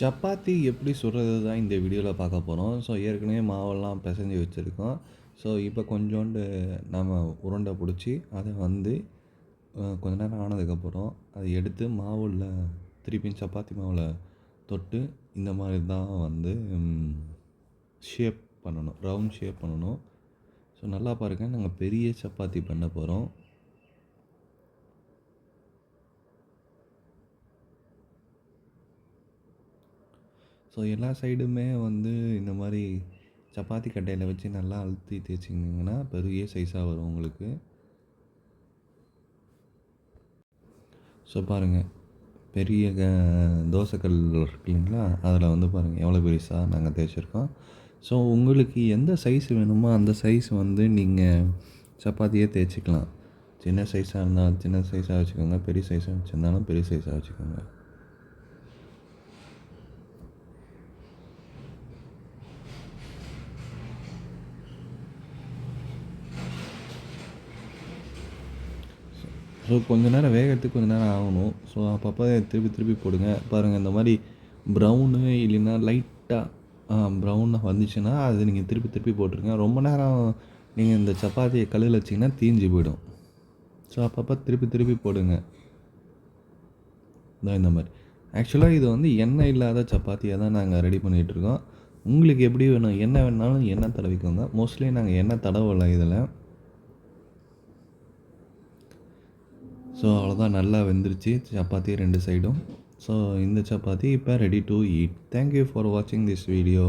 சப்பாத்தி எப்படி சுடுறது தான் இந்த வீடியோவில் பார்க்க போகிறோம் ஸோ ஏற்கனவே மாவெல்லாம் பிசைஞ்சு வச்சுருக்கோம். ஸோ இப்போ கொஞ்சோண்டு நம்ம உருண்டை பிடிச்சி அதை வந்து கொஞ்ச நேரம் ஆனதுக்கப்புறம் அதை எடுத்து மாவுல திருப்பியும் சப்பாத்தி மாவில் தொட்டு இந்த மாதிரி தான் வந்து ஷேப் பண்ணணும். ரவுண்ட் ஷேப் பண்ணணும். ஸோ நல்லா பாருங்கள் நாங்கள் பெரிய சப்பாத்தி பண்ண போகிறோம் ஸோ எல்லா சைடுமே வந்து இந்த மாதிரி சப்பாத்தி கட்டையில் வச்சு நல்லா அழுத்தி தேய்ச்சிங்கன்னா பெரிய சைஸாக வரும் உங்களுக்கு. ஸோ பாருங்கள் பெரிய க தோசைக்கல் இருக்கு இல்லைங்களா? அதில் வந்து பாருங்கள் எவ்வளோ பெருசாக நாங்கள் தேய்ச்சிருக்கோம். ஸோ உங்களுக்கு எந்த சைஸ் வேணுமோ அந்த சைஸ் வந்து நீங்கள் சப்பாத்தியே தேய்ச்சிக்கலாம். சின்ன சைஸாக இருந்தால் சின்ன சைஸாக வச்சுக்கோங்க. பெரிய சைஸாக வச்சுருந்தாலும் பெரிய சைஸாக வச்சுக்கோங்க. ஸோ கொஞ்ச நேரம் வேகத்துக்கு கொஞ்சம் நேரம் ஆகணும். ஸோ அப்பப்போ திருப்பி திருப்பி போடுங்க. பாருங்கள் இந்த மாதிரி ப்ரௌனு இல்லைன்னா லைட்டாக ப்ரௌனாக வந்துச்சுன்னா அது நீங்கள் திருப்பி திருப்பி போட்டுருங்க. ரொம்ப நேரம் நீங்கள் இந்த சப்பாத்தியை கல்லில் வச்சிங்கன்னா தீஞ்சு போயிடும். ஸோ அப்பப்போ திருப்பி திருப்பி போடுங்க. இந்த மாதிரி. ஆக்சுவலாக இது வந்து எண்ணெய் இல்லாத சப்பாத்தியாக தான் நாங்கள் ரெடி பண்ணிகிட்ருக்கோம் உங்களுக்கு எப்படி வேணும் என்ன வேணாலும் எண்ணெய் தடவிக்கோங்க. மோஸ்ட்லி நாங்கள் எண்ணெய் தடவலை இதில். ஸோ அவ்வளோதான் நல்லா வெந்துருச்சு. சப்பாத்தி ரெண்டு சைடும் ஸோ இந்த சப்பாத்தி இப்போ ready to eat thank you for வாட்சிங் திஸ் வீடியோ